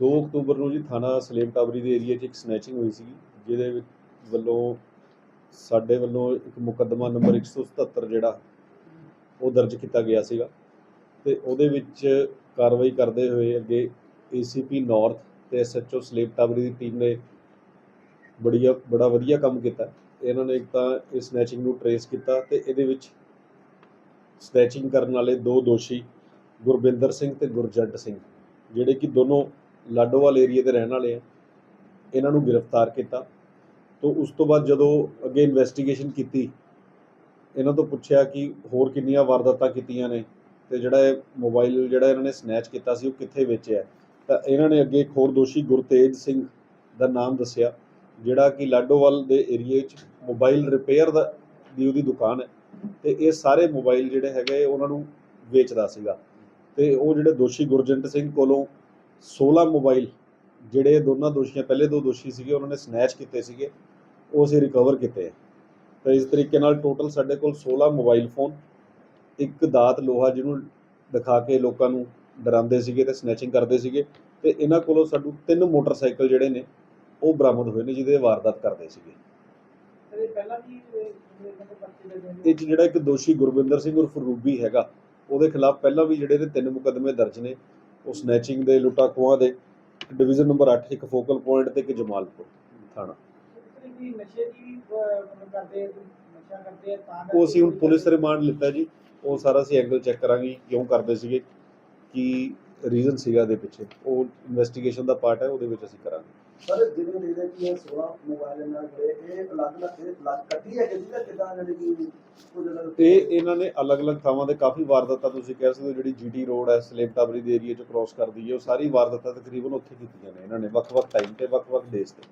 2 October ਨੂੰ ਜੀ ਥਾਣਾ ਸਲੇਮ ਟਾਵਰੀ ਦੇ ਏਰੀਆ 'ਚ ਇੱਕ ਸਨੈਚਿੰਗ ਹੋਈ ਸੀ ਜਿਹਦੇ ਵੱਲੋਂ ਸਾਡੇ ਵੱਲੋਂ ਇੱਕ ਮੁਕੱਦਮਾ ਨੰਬਰ 177 ਜਿਹੜਾ, ਉਹ ਦਰਜ ਕੀਤਾ ਗਿਆ ਸੀਗਾ। ਤੇ ਉਹਦੇ ਵਿੱਚ ਕਾਰਵਾਈ ਕਰਦੇ ਹੋਏ ਅੱਗੇ ਏਸੀਪੀ ਨਾਰਥ ਤੇ ਐਸਐਚਓ ਸਲੇਮ ਟਾਵਰੀ ਦੀ ਟੀਮ ਨੇ ਬੜੀਆ, ਬੜਾ ਵਧੀਆ ਕੰਮ ਕੀਤਾ। ਇਹਨਾਂ ਨੇ ਇੱਕ ਤਾਂ ਇਸ ਸਨੈਚਿੰਗ ਨੂੰ ਟਰੇਸ ਕੀਤਾ ਤੇ ਇਹਦੇ ਵਿੱਚ ਸਨੈਚਿੰਗ ਕਰਨ ਵਾਲੇ ਦੋ ਦੋਸ਼ੀ ਗੁਰਬਿੰਦਰ ਸਿੰਘ ਤੇ ਗੁਰਜੰਟ ਸਿੰਘ, ਜਿਹੜੇ ਕਿ ਦੋਨੋਂ ਲਾਡੋਵਾਲ ਏਰੀਆ ਦੇ ਰਹਿਣ ਵਾਲੇ ਆ। ਇਹਨਾਂ ਨੂੰ ਗ੍ਰਿਫਤਾਰ ਕੀਤਾ। ਤੋਂ ਉਸ ਤੋਂ ਬਾਅਦ ਜਦੋਂ ਅੱਗੇ ਇਨਵੈਸਟੀਗੇਸ਼ਨ ਕੀਤੀ, ਇਹਨਾਂ ਤੋਂ ਪੁੱਛਿਆ ਕਿ ਹੋਰ ਕਿੰਨੀਆਂ ਵਾਰਦਾਤਾਂ ਕੀਤੀਆਂ ਨੇ ਤੇ ਜਿਹੜਾ ਇਹ ਮੋਬਾਈਲ ਜਿਹੜਾ ਇਹਨਾਂ ਨੇ ਸਨੈਚ ਕੀਤਾ ਸੀ, ਉਹ ਕਿੱਥੇ ਵੇਚਿਆ ਤਾਂ ਇਹਨਾਂ ਨੇ ਅੱਗੇ ਇੱਕ ਹੋਰ ਦੋਸ਼ੀ, ਗੁਰਤੇਜ ਸਿੰਘ ਦਾ ਨਾਮ ਦੱਸਿਆ, ਜਿਹੜਾ ਕਿ ਲਾਡੋਵਾਲ ਦੇ ਏਰੀਏ 'ਚ ਮੋਬਾਈਲ ਰਿਪੇਅਰ ਦਾ, ਦੀ ਉਹਦੀ ਦੁਕਾਨ ਹੈ। ਤੇ ਇਹ ਸਾਰੇ ਮੋਬਾਈਲ ਜਿਹੜੇ ਹੈਗੇ, ਉਹਨਾਂ ਨੂੰ ਵੇਚਦਾ ਸੀਗਾ। ਤੇ ਉਹ ਜਿਹੜੇ ਦੋਸ਼ੀ ਗੁਰਜੰਟ ਸਿੰਘ ਕੋਲੋਂ 16 ਮੋਬਾਈਲ ਜਿਹੜੇ ਦੋਨਾਂ ਦੋਸ਼ੀਆਂ ਪਹਿਲੇ ਦੋ ਦੋਸ਼ੀ ਸੀਗੇ ਉਹਨਾਂ ਨੇ ਸਨੈਚ ਕੀਤੇ ਸੀਗੇ ਉਹ ਅਸੀਂ ਰਿਕਵਰ ਕੀਤੇ। ਤਾਂ ਇਸ ਤਰੀਕੇ ਨਾਲ ਟੋਟਲ ਸਾਡੇ ਕੋਲ 16 ਮੋਬਾਈਲ ਫੋਨ ਇੱਕ ਦਾਤ ਲੋਹਾ ਜਿਹਨੂੰ ਦਿਖਾ ਕੇ ਲੋਕਾਂ ਨੂੰ ਡਰਾਉਂਦੇ ਸੀਗੇ ਤੇ ਸਨੈਚਿੰਗ ਕਰਦੇ ਸੀਗੇ ਤੇ ਇਹਨਾਂ ਕੋਲੋਂ ਸਾਨੂੰ ਤਿੰਨ ਮੋਟਰਸਾਈਕਲ ਜਿਹੜੇ ਨੇ ਉਹ ਬਰਾਮਦ ਹੋਏ ਨੇ ਜਿਹਦੇ ਵਾਰਦਾਤ ਕਰਦੇ ਸੀਗੇ ਤੇ ਪਹਿਲਾਂ ਵੀ ਇਹ ਜਿਹੜਾ ਇੱਕ ਦੋਸ਼ੀ ਗੁਰਵਿੰਦਰ ਸਿੰਘ ਉਰਫ ਰੂਬੀ ਹੈਗਾ ਉਹਦੇ ਖਿਲਾਫ ਪਹਿਲਾਂ ਵੀ ਜਿਹੜੇ ਨੇ ਤਿੰਨ ਮੁਕੱਦਮੇ ਦਰਜ ਨੇ ਉਹ ਸਨੈਚਿੰਗ ਦੇ ਲੁੱਟਾ ਖੋਹਾਂ ਦੇ ਡਿਵੀਜ਼ਨ ਨੰਬਰ 8 ਇੱਕ ਫੋਕਲ ਪੁਆਇੰਟ ਤੇ ਇੱਕ ਜਮਾਲਪੁਰ ਥਾਣਾ। ਉਹ ਅਸੀਂ ਹੁਣ ਪੁਲਿਸ ਰਿਮਾਂਡ ਲਿੱਤਾ ਜੀ। ਉਹ ਸਾਰਾ ਅਸੀਂ ਐਂਗਲ ਚੈੱਕ ਕਰਾਂਗੇ ਕਿਉਂ ਕਰਦੇ ਸੀਗੇ, ਕੀ ਰੀਜ਼ਨ ਸੀਗਾ ਇਹਦੇ ਪਿੱਛੇ। ਉਹ ਇਨਵੈਸਟੀਗੇਸ਼ਨ ਦਾ ਪਾਰਟ ਹੈ, ਉਹਦੇ ਵਿੱਚ ਅਸੀਂ ਕਰਾਂਗੇ। ਸਰ ਜਿਵੇਂ ਦੇ ਕਿ 16 ਮੋਬਾਈਲ ਨਾਲ ਗਏ ਇਹ ਅਲੱਗ ਅਲੱਗ, ਇਹ ਅਲੱਗ ਕੱਢੀ ਹੈ ਜਿਹਦਾ ਕਿਦਾਂ ਜਾਨੀ ਕਿ ਕੁਝ ਅਲੱਗ ਤੇ ਇਹਨਾਂ ਨੇ ਅਲੱਗ-ਅਲੱਗ ਥਾਵਾਂ ਤੇ ਕਾਫੀ ਵਾਰਦਾਤਾਂ ਤੁਸੀਂ ਕਹਿ ਸਕਦੇ ਹੋ, ਜਿਹੜੀ ਜੀਟੀ ਰੋਡ ਹੈ ਸਲੇਬ ਟਾਬਰੀ ਦੇ ਏਰੀਆ ਚ ਕ੍ਰਾਸ ਕਰਦੀ ਹੈ, ਉਹ ਸਾਰੀ ਵਾਰਦਾਤਾਂ ਤਕਰੀਬਨ ਉੱਥੇ ਕੀਤੀਆਂ ਨੇ ਇਹਨਾਂ ਨੇ, ਵੱਖ-ਵੱਖ ਟਾਈਮ ਤੇ, ਵੱਖ-ਵੱਖ ਡੇਜ਼ ਤੇ।